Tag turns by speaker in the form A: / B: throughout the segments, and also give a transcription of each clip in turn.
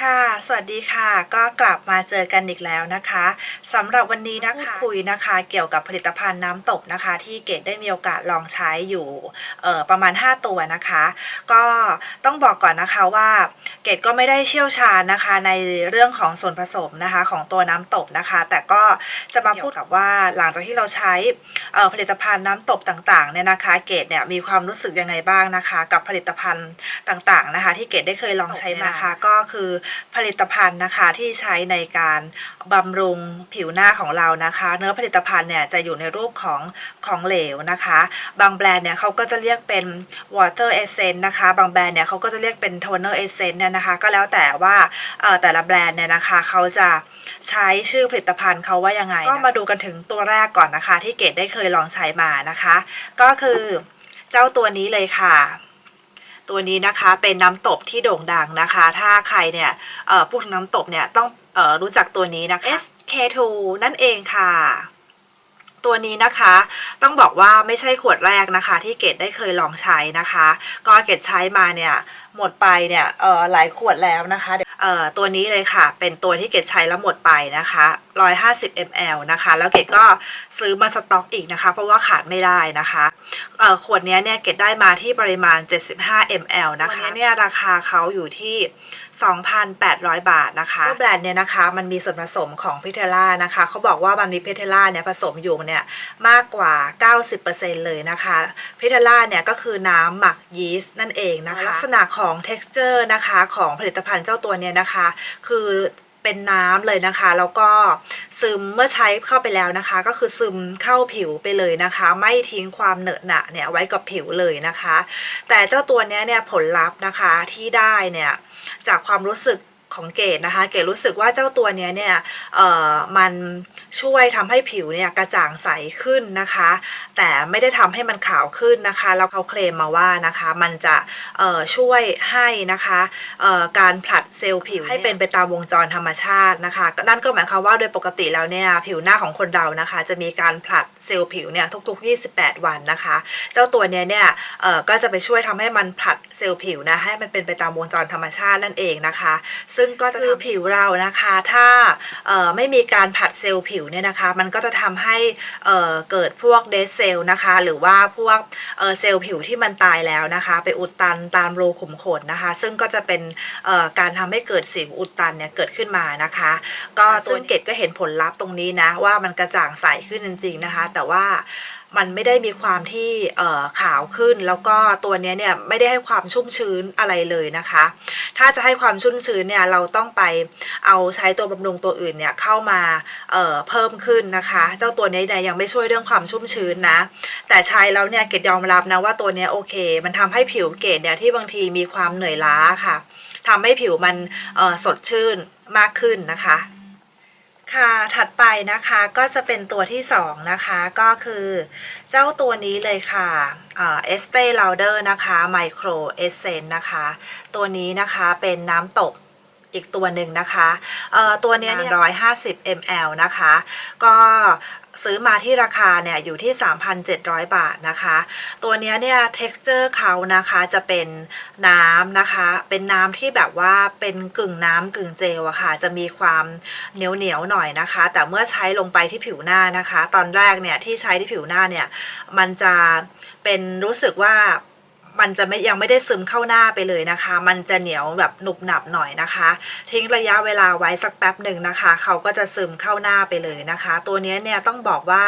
A: ค่ะ สวัสดีค่ะ ก็กลับมาเจอกันอีกแล้วนะคะสำหรับวันนี้นะคะพูดคุยนะคะ เกี่ยวกับผลิตภัณฑ์น้ำตกนะคะ ที่เกดได้มีโอกาสลองใช้อยู่เออประมาณ 5 ตัวนะคะ ก็ต้องบอกก่อนนะคะว่าเกดก็ไม่ได้เชี่ยวชาญนะคะ ในเรื่องของส่วนผสมนะคะของตัวน้ำตกนะคะ แต่ก็จะมาพูดกับว่าหลังจากที่เราใช้ผลิตภัณฑ์น้ำตกต่างๆเนี่ยนะคะ เกดเนี่ยมีความรู้สึกยังไงบ้างนะคะ กับผลิตภัณฑ์ต่างๆนะคะ ที่เกดได้เคยลองใช้มาค่ะก็คือผลิตภัณฑ์นะคะที่ใช้ในการบำรุงผิวหน้าของเรานะคะ เนื้อผลิตภัณฑ์เนี่ยจะอยู่ในรูปของของเหลวนะคะ บางแบรนด์เนี่ยเขาก็จะเรียกเป็น water essence นะคะ บางแบรนด์เนี่ยเขาก็จะเรียกเป็น toner essence เนี่ยนะคะ ก็แล้วแต่ว่าเอ่อแต่ละแบรนด์เนี่ยนะคะเขาจะใช้ชื่อผลิตภัณฑ์เขาว่ายังไง ก็มาดูกันถึงตัวแรกก่อนนะคะ ที่เกดได้เคยลองใช้มานะคะ ก็คือเจ้าตัวนี้เลยค่ะ ตัวนี้นะคะเป็นน้ำตบที่โด่งดังนะคะ ถ้าใครเนี่ยเอ่อพูดถึงน้ำตบเนี่ยต้องเอ่อรู้จักตัวนี้นะคะ SK2 นั่นเองค่ะ ตัวนี้นะคะต้องบอกว่าไม่ใช่ขวดแรกนะคะ ที่เกดได้เคยลองใช้นะคะ ก็เกดใช้มาเนี่ยหมดไปเนี่ยเอ่อหลายขวดแล้วนะคะเอ่อตัวนี้เลยค่ะ เป็นตัวที่เกดใช้แล้วหมดไปนะคะ 150 ml นะคะ แล้วเกดก็ซื้อมาสต็อกอีกนะคะ เพราะว่าขาดไม่ได้นะคะเอ่อขวดเนี้ยเนี่ยเกดได้มาที่ปริมาณ 75 ml นะคะวันนี้เนี่ยราคาเขาอยู่ที่2,800 บาทนะคะเจ้าแบรนด์เนี่ยนะคะมันมีส่วนผสมของพิเทล่านะคะเขาบอกว่ามันมีพิเทล่าเนี่ยผสมอยู่เนี่ยมากกว่า 90%เลยนะคะพิเทล่าเนี่ยก็คือน้ำหมักยีสต์นั่นเองนะคะ ลักษณะของ texture นะคะของผลิตภัณฑ์เจ้าตัวเนี่ยนะคะ คือ เป็นน้ำเลยนะคะ แล้วก็ซึมเมื่อใช้เข้าไปแล้วนะคะ ก็คือซึมเข้าผิวไปเลยนะคะ ไม่ทิ้งความเหนอะหนะเนี่ยไว้กับผิวเลยนะคะ แต่เจ้าตัวเนี้เนี่ยผลลัพธ์นะคะที่ได้เนี่ยจากความรู้สึก ของเกดนะคะ เกดรู้สึกว่าเจ้าตัวเนี้ยเนี่ยเอ่อมันช่วยทำให้ผิวเนี่ยกระจ่างใสขึ้นนะคะ แต่ไม่ได้ทำให้มันขาวขึ้นนะคะแล้วเขาเคลมมาว่านะคะมันจะเอ่อช่วยให้นะคะเอ่อการผลัดเซลล์ผิวให้เป็นไปตามวงจรธรรมชาตินะคะก็นั่นก็หมายความว่าโดยปกติแล้วเนี่ยผิวหน้าของคนเรานะคะ จะมีการผลัดเซลล์ผิวเนี่ยทุก ๆ 28 วันนะคะ เจ้าตัวเนี้ยเนี่ยเอ่อก็จะไปช่วยทำให้มันผลัดเซลล์ผิวนะให้มันเป็นไปตามวงจรธรรมชาตินั่นเองนะคะ ซึ่งก็จะคือผิวเรานะคะ ถ้าเอ่อไม่มีการผลัดเซลล์ผิวเนี่ยนะคะ มันก็จะทำให้เอ่อเกิดพวกเดซเซลล์นะคะ หรือว่าพวกเอ่อเซลล์ผิวที่มันตายแล้วนะคะ ไปอุดตันตามรูขุมขนนะคะ ซึ่งก็จะเป็นเอ่อการทำให้เกิดสิวอุดตันเนี่ยเกิดขึ้นมานะคะ ก็ซึ่งเกดก็เห็นผลลัพธ์ตรงนี้นะว่ามันกระจ่างใสขึ้นจริง ๆนะคะ แต่ว่า มันไม่ได้มีความที่ขาวขึ้น แล้วก็ตัวนี้เนี่ยไม่ได้ให้ความชุ่มชื้นอะไรเลยนะคะ ถ้าจะให้ความชุ่มชื้นเนี่ยเราต้องไปเอาใช้ตัวบำรุงตัวอื่นเนี่ยเข้ามาเเพิ่มขึ้นนะคะ เจ้าตัวนี้เนี่ยยังไม่ช่วยเรื่องความชุ่มชื้นนะ แต่ใช้แล้วเนี่ยเกดยอมรับนะว่าตัวนี้โอเค มันทำให้ผิวเกดเนี่ยที่บางทีมีความเหนื่อยล้าค่ะทำให้ผิวมันสดชื่นมากขึ้นนะคะ ค่ะ ถัดไปนะคะก็จะเป็นตัวที่ 2 นะคะก็คือเจ้าตัวนี้เลยค่ะเอสเต Lauder นะคะไมโครเอเซนนะคะ ตัวนี้นะคะเป็นน้ำตกอีกตัวหนึ่งนะคะเอ่อตัวเนี้ยเนี่ย150 ml นะคะ ก็ ซื้อมาที่ราคาเนี่ยอยู่ที่ 3,700 บาทนะคะ ตัวเนี้ยเนี่ย texture เขานะคะจะเป็นน้ำนะคะ เป็นน้ำที่แบบว่าเป็นกึ่งน้ำกึ่งเจลอะค่ะ จะมีความเหนียวเหนียวๆหน่อยนะคะ แต่เมื่อใช้ลงไปที่ผิวหน้านะคะ ตอนแรกเนี่ยที่ใช้ที่ผิวหน้าเนี่ย มันจะเป็นรู้สึกว่า มันจะไม่ยังไม่ได้ซึมเข้าหน้าไปเลยนะคะ มันจะเหนียวแบบหนุบหนับหน่อยนะคะ ทิ้งระยะเวลาไว้สักแป๊บหนึ่งนะคะ เขาก็จะซึมเข้าหน้าไปเลยนะคะ ตัวนี้เนี่ยต้องบอกว่า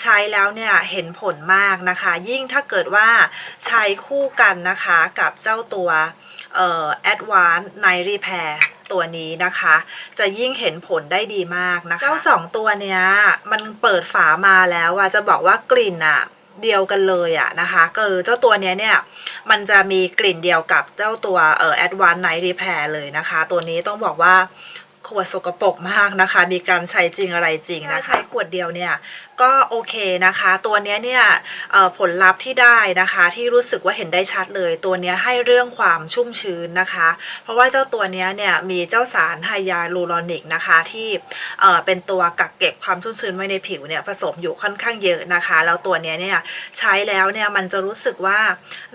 A: ใช้แล้วเนี่ยเห็นผลมากนะคะ ยิ่งถ้าเกิดว่าใช้คู่กันนะคะกับเจ้าตัวเอ่อ Advanced Night Repair ตัวนี้นะคะ จะยิ่งเห็นผลได้ดีมากนะคะเจ้าสองตัวเนี้ยมันเปิดฝามาแล้วอะจะบอกว่ากลิ่นอะ เดียวกันเลยอะนะคะก็คือเจ้าตัวเนี้ยเนี่ย มันจะมีกลิ่นเดียวกับเจ้าตัวเอ่อ Advanced Night Repair เลยนะคะ ตัวนี้ต้องบอกว่า ขวดสกปรกมากนะคะ มีการใช้จริงอะไรจริงนะใช้ขวดเดียวเนี่ยก็โอเคนะคะ ตัวเนี้ยเนี่ยเอ่อผลลัพธ์ที่ได้นะคะ ที่รู้สึกว่าเห็นได้ชัดเลย ตัวเนี้ยให้เรื่องความชุ่มชื้นนะคะ เพราะว่าเจ้าตัวเนี้ยเนี่ยมีเจ้าสารไฮยาลูรอนิกนะคะที่เอ่อเป็นตัวกักเก็บความชุ่มชื้นไว้ในผิวเนี่ยผสมอยู่ค่อนข้างเยอะนะคะ แล้วตัวเนี้ยเนี่ยใช้แล้วเนี่ยมันจะรู้สึกว่า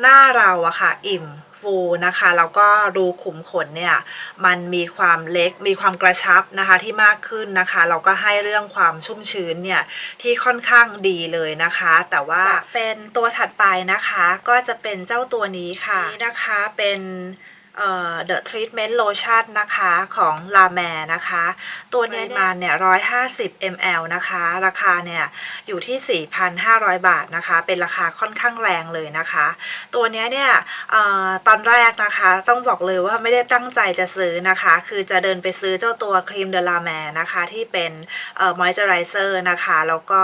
A: หน้าเราอะค่ะอิ่ม ฟูนะคะแล้วก็รูขุมขนเนี่ยมันมีความเล็กมีความกระชับนะคะที่มากขึ้นนะคะเราก็ให้เรื่องความชุ่มชื้นเนี่ยที่ค่อนข้างดีเลยนะคะ แต่ว่าจะเป็นตัวถัดไปนะคะก็จะเป็นเจ้าตัวนี้ค่ะนี่นะคะเป็น เอ่อ The Treatment Lotion นะคะของ La m e นะคะ ตัวเนี้ยมาเนี่ย150 ml นะคะ ราคาเนี่ยอยู่ที่ 4,500 บาทนะคะ เป็นราคาค่อนข้างแรงเลยนะคะ ตัวเนี้ยเนี่ยเออตอนแรกนะคะต้องบอกเลยว่าไม่ได้ตั้งใจจะซื้อนะคะ คือจะเดินไปซื้อเจ้าตัวครีมเดลาแมนะคะที่เป็นเอ่อมอยเจอไรเซอร์นะคะ แล้วก็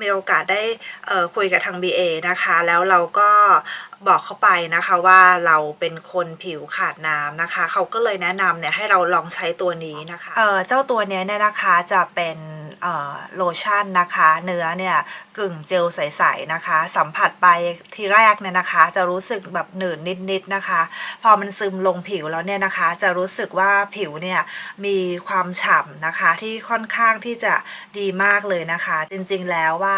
A: มีโอกาสได้เอ่อคุยกับทาง BA นะคะ แล้วเราก็บอกเขาไปนะคะว่าเราเป็นคนผิวขขาดน้ำนะคะ เขาก็เลยแนะนำเนี่ยให้เราลองใช้ตัวนี้นะคะเออเจ้าตัวเนี้ยเนี่ยนะคะจะเป็นโลชั่นนะคะ เนื้อเนี่ยกึ่งเจลใสๆนะคะ สัมผัสไปทีแรกเนี่ยนะคะ จะรู้สึกแบบหนืดนิดๆนะคะ พอมันซึมลงผิวแล้วเนี่ยนะคะ จะรู้สึกว่าผิวเนี่ยมีความฉ่ำนะคะที่ค่อนข้างที่จะดีมากเลยนะคะ จริงๆแล้วว่า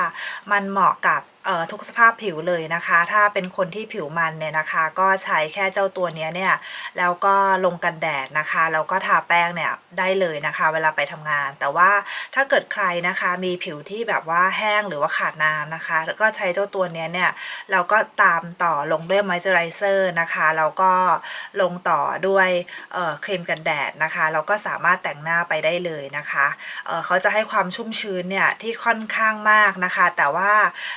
A: มันเหมาะกับ ทุกสภาพผิวเลยนะคะ ถ้าเป็นคนที่ผิวมันเนี่ยนะคะ ก็ใช้แค่เจ้าตัวนี้เนี่ย แล้วก็ลงกันแดดนะคะ แล้วก็ทาแป้งเนี่ยได้เลยนะคะ เวลาไปทำงาน แต่ว่าถ้าเกิดใครนะคะมีผิวที่แบบว่าแห้งหรือว่าขาดน้ำนะคะ แล้วก็ใช้เจ้าตัวนี้เนี่ยเราก็ตามต่อลงด้วยมอยเจอไรเซอร์นะคะแล้วก็ลงต่อด้วยเครีมกันแดดนะคะเราก็สามารถแต่งหน้าไปได้เลยนะคะเเขาจะให้ความชุ่มชื้นเนี่ยที่ค่อนข้างมากนะคะ แต่ว่า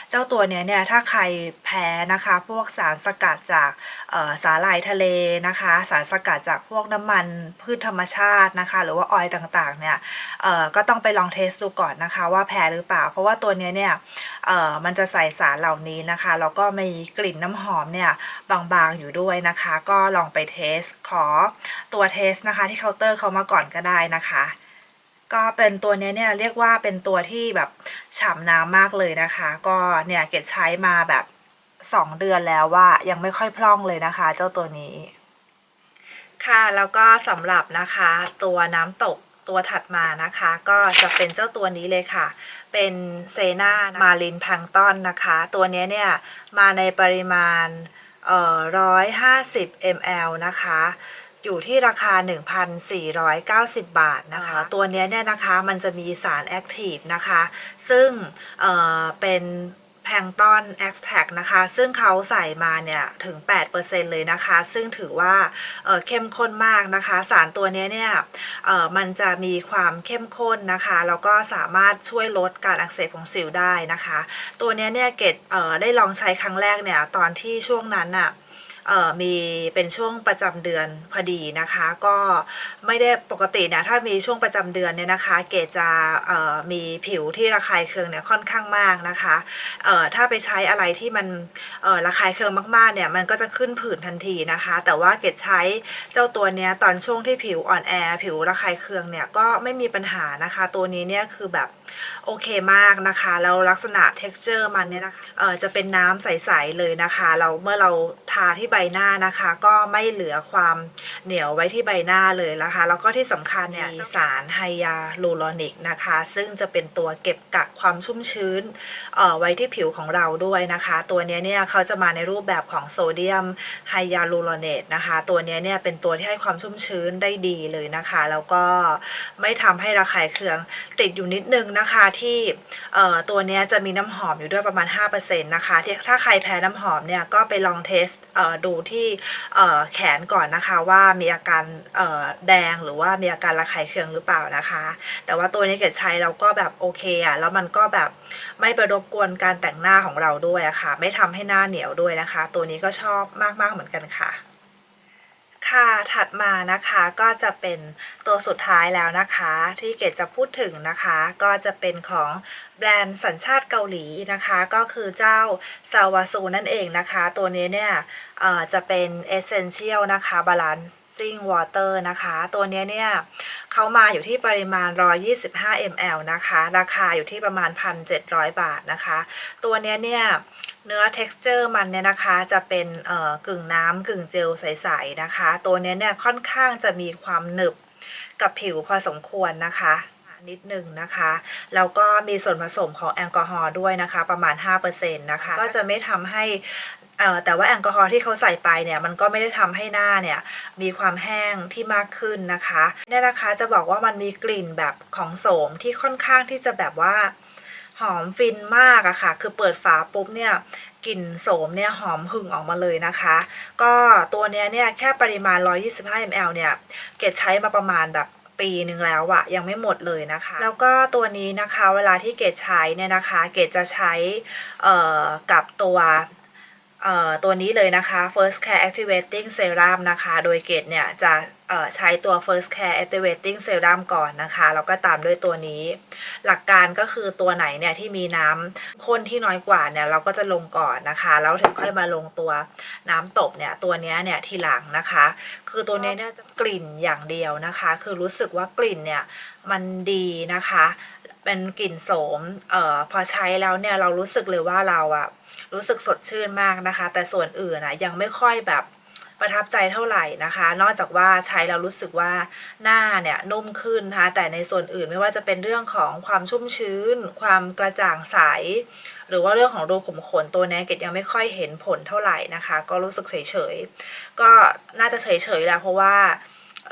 A: เจ้าตัวเนี้ยเนี่ยถ้าใครแพ้นะคะพวกสารสกัดจากสาหร่ายทะเลนะคะ สารสกัดจากพวกน้ำมันพืชธรรมชาตินะคะ หรือว่าออยต่างๆเนี่ยก็ต้องไปลองเทสดูก่อนนะคะว่าแพ้หรือเปล่า เพราะว่าตัวเนี้ยเนี่ยมันจะใส่สารเหล่านี้นะคะแล้วก็มีกลิ่นน้ำหอมเนี่ยบางๆอยู่ด้วยนะคะ ก็ลองไปเทสขอตัวเทสนะคะที่เคาน์เตอร์เขามาก่อนก็ได้นะคะ ก็เป็นตัวนี้เนี่ยเรียกว่าเป็นตัวที่แบบฉ่ำน้ำมากเลยนะคะ ก็เนี่ยเกดใช้มาแบบสองเดือนแล้วว่ายังไม่ค่อยพร่องเลยนะคะ เจ้าตัวนี้ ค่ะแล้วก็สำหรับนะคะตัวน้ำตกตัวถัดมานะคะ ก็จะเป็นเจ้าตัวนี้เลยค่ะ เป็นเซนามาลินพังต้อนนะคะ ตัวนี้เนี่ยมาในปริมาณเอ่อ150 ml นะคะ อยู่ที่ราคา 1,490 บาทนะคะ ตัวเนี้ยเนี่ยนะคะมันจะมีสารแอคทีฟนะคะ ซึ่งเอ่อเป็นแพลงก์ตอนแอคแท็กนะคะ ซึ่งเขาใส่มาเนี่ยถึง 8%เลยนะคะ ซึ่งถือว่าเอ่อเข้มข้นมากนะคะ สารตัวเนี้ยเนี่ยเอ่อมันจะมีความเข้มข้นนะคะ แล้วก็สามารถช่วยลดการอักเสบของสิวได้นะคะ ตัวเนี้ยเนี่ยเกดเอ่อได้ลองใช้ครั้งแรกเนี่ยตอนที่ช่วงนั้นน่ะเอ่อ มีเป็นช่วงประจำเดือนพอดีนะคะ ก็ไม่ได้ปกติเนี่ยถ้ามีช่วงประจำเดือนเนี่ยนะคะ เกดจะมีผิวที่ระคายเคืองเนี่ยค่อนข้างมากนะคะถ้าไปใช้อะไรที่มันระคายเคืองมากๆเนี่ยมันก็จะขึ้นผื่นทันทีนะคะ แต่ว่าเกดใช้เจ้าตัวเนี้ยตอนช่วงที่ผิวอ่อนแอ ผิวระคายเคืองเนี่ยก็ไม่มีปัญหานะคะ ตัวนี้เนี่ยคือแบบโอเคมากนะคะ แล้วลักษณะ texture มันเนี่ยนะคะจะเป็นน้ำใส ๆ เลยนะคะ เราเมื่อเราทาที่ใบหน้านะคะ ก็ไม่เหลือความเหนียวไว้ที่ใบหน้าเลยนะคะ แล้วก็ที่สำคัญเนี่ยมีสารไฮยาลูรอนิกนะคะ ซึ่งจะเป็นตัวเก็บกักความชุ่มชื้นเอ่อไว้ที่ผิวของเราด้วยนะคะ ตัวเนี้ยเนี่ยเขาจะมาในรูปแบบของโซเดียมไฮยาลูรอเนตนะคะ ตัวเนี้ยเนี่ยเป็นตัวที่ให้ความชุ่มชื้นได้ดีเลยนะคะ แล้วก็ไม่ทำให้ระคายเคืองติดอยู่นิดนึงนะคะที่เอ่อตัวเนี้ยจะมีน้ำหอมอยู่ด้วยประมาณ 5%นะคะที่ถ้าใครแพ้น้ำหอมเนี่ยก็ไปลองเทสเอ่อดูที่แขนก่อนนะคะว่ามีอาการแดงหรือว่ามีอาการระคายเคืองหรือเปล่านะคะ แต่ว่าตัวนี้เกดใช้เราก็แบบโอเคอะแล้วมันก็แบบไม่ไปรบกวนการแต่งหน้าของเราด้วยอะค่ะ ไม่ทำให้หน้าเหนียวด้วยนะคะ ตัวนี้ก็ชอบมากๆเหมือนกันค่ะ ค่ะถัดมานะคะก็จะเป็นตัวสุดท้ายแล้วนะคะ ที่เกดจะพูดถึงนะคะ ก็จะเป็นของแบรนด์สัญชาติเกาหลีนะคะ ก็คือเจ้าซาวาซูนั่นเองนะคะ ตัวนี้เนี่ยจะเป็น Essential นะคะ Balancing Water นะคะ ตัวนี้เนี่ยเขามาอยู่ที่ปริมาณ 125 ml นะคะ ราคาอยู่ที่ประมาณ 1,700 บาทนะคะ ตัวนี้เนี่ย เนื้อ texture มันเนี่ยนะคะจะเป็นเอ่อกึ่งน้ำกึ่งเจลใสๆนะคะ ตัวเนี้ยเนี่ยค่อนข้างจะมีความหนึบกับผิวพอสมควรนะคะนิดหนึ่งนะคะ แล้วก็มีส่วนผสมของแอลกอฮอล์ด้วยนะคะ ประมาณ 5%นะคะ ก็จะไม่ทำให้เอ่อแต่ว่าแอลกอฮอล์ที่เขาใส่ไปเนี่ยมันก็ไม่ได้ทำให้หน้าเนี่ยมีความแห้งที่มากขึ้นนะคะเนี่ยนะคะจะบอกว่ามันมีกลิ่นแบบของโสมที่ค่อนข้างที่จะแบบว่า หอมฟินมากอะค่ะ คือเปิดฝาปุ๊บเนี่ยกลิ่นโสมเนี่ยหอมหึ่งออกมาเลยนะคะ ก็ตัวเนี้ยเนี่ยแค่ปริมาณ 125 ml เนี่ยเกดใช้มาประมาณแบบปีหนึ่งแล้วอะยังไม่หมดเลยนะคะ แล้วก็ตัวนี้นะคะเวลาที่เกดใช้เนี่ยนะคะ เกดจะใช้เอ่อกับตัวเอ่อตัวนี้เลยนะคะ First Care Activating Serum นะคะ โดยเกดเนี่ยจะ ใช้ตัว First Care Activating Serum ก่อนนะคะ แล้วก็ตามด้วยตัวนี้ หลักการก็คือตัวไหนเนี่ยที่มีน้ำข้นที่น้อยกว่าเนี่ยเราก็จะลงก่อนนะคะ แล้วถึงค่อยมาลงตัวน้ำตบเนี่ยตัวนี้เนี่ยทีหลังนะคะ คือตัวนี้เนี่ยจะกลิ่นอย่างเดียวนะคะ คือรู้สึกว่ากลิ่นเนี่ยมันดีนะคะเป็นกลิ่นโสม เอ่อ พอใช้แล้วเนี่ยเรารู้สึกเลยว่าเราอะรู้สึกสดชื่นมากนะคะ แต่ส่วนอื่นนะยังไม่ค่อยแบบ ประทับใจเท่าไหร่นะคะ นอกจากว่าใช้แล้วรู้สึกว่าหน้าเนี่ยนุ่มขึ้นนะคะแต่ในส่วนอื่นไม่ว่าจะเป็นเรื่องของความชุ่มชื้น ความกระจ่างใส หรือว่าเรื่องของรูขุมขนตัวเนี้ยเกดยังไม่ค่อยเห็นผลเท่าไหร่นะคะ ก็รู้สึกเฉยๆ ก็น่าจะเฉยๆแล้วเพราะว่า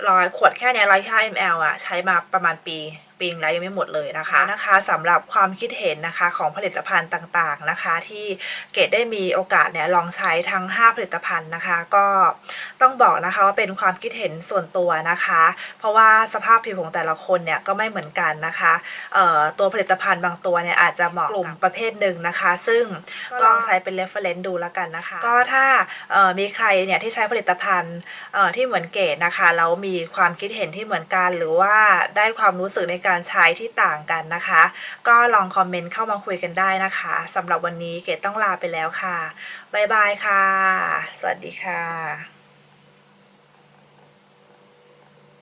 A: ร้อยขวดแค่นี้ร้อยห้า ml อะใช้มาประมาณปี ปีนึงแล้วยังไม่หมดเลยนะคะนะคะสำหรับความคิดเห็นนะคะของผลิตภัณฑ์ต่างๆนะคะ ที่เกดได้มีโอกาสเนี่ยลองใช้ทั้ง 5 ผลิตภัณฑ์นะคะ ก็ต้องบอกนะคะว่าเป็นความคิดเห็นส่วนตัวนะคะ เพราะว่าสภาพผิวของแต่ละคนเนี่ยก็ไม่เหมือนกันนะคะเอ่อตัวผลิตภัณฑ์บางตัวเนี่ยอาจจะเหมาะกลุ่มประเภทหนึ่งนะคะ ซึ่งก็ลองใช้เป็น reference ดูแล้วกันนะคะ ก็ถ้าเอ่อมีใครเนี่ยที่ใช้ผลิตภัณฑ์เอ่อที่เหมือนเกดนะคะแล้วมีความคิดเห็นที่เหมือนกันหรือว่าได้ความรู้สึกในการใช้ที่ต่างกันนะคะ ก็ลองคอมเมนต์เข้ามาคุยกันได้นะคะสำหรับวันนี้เกดต้องลาไปแล้วค่ะ บ๊ายบายค่ะ สวัสดีค่ะ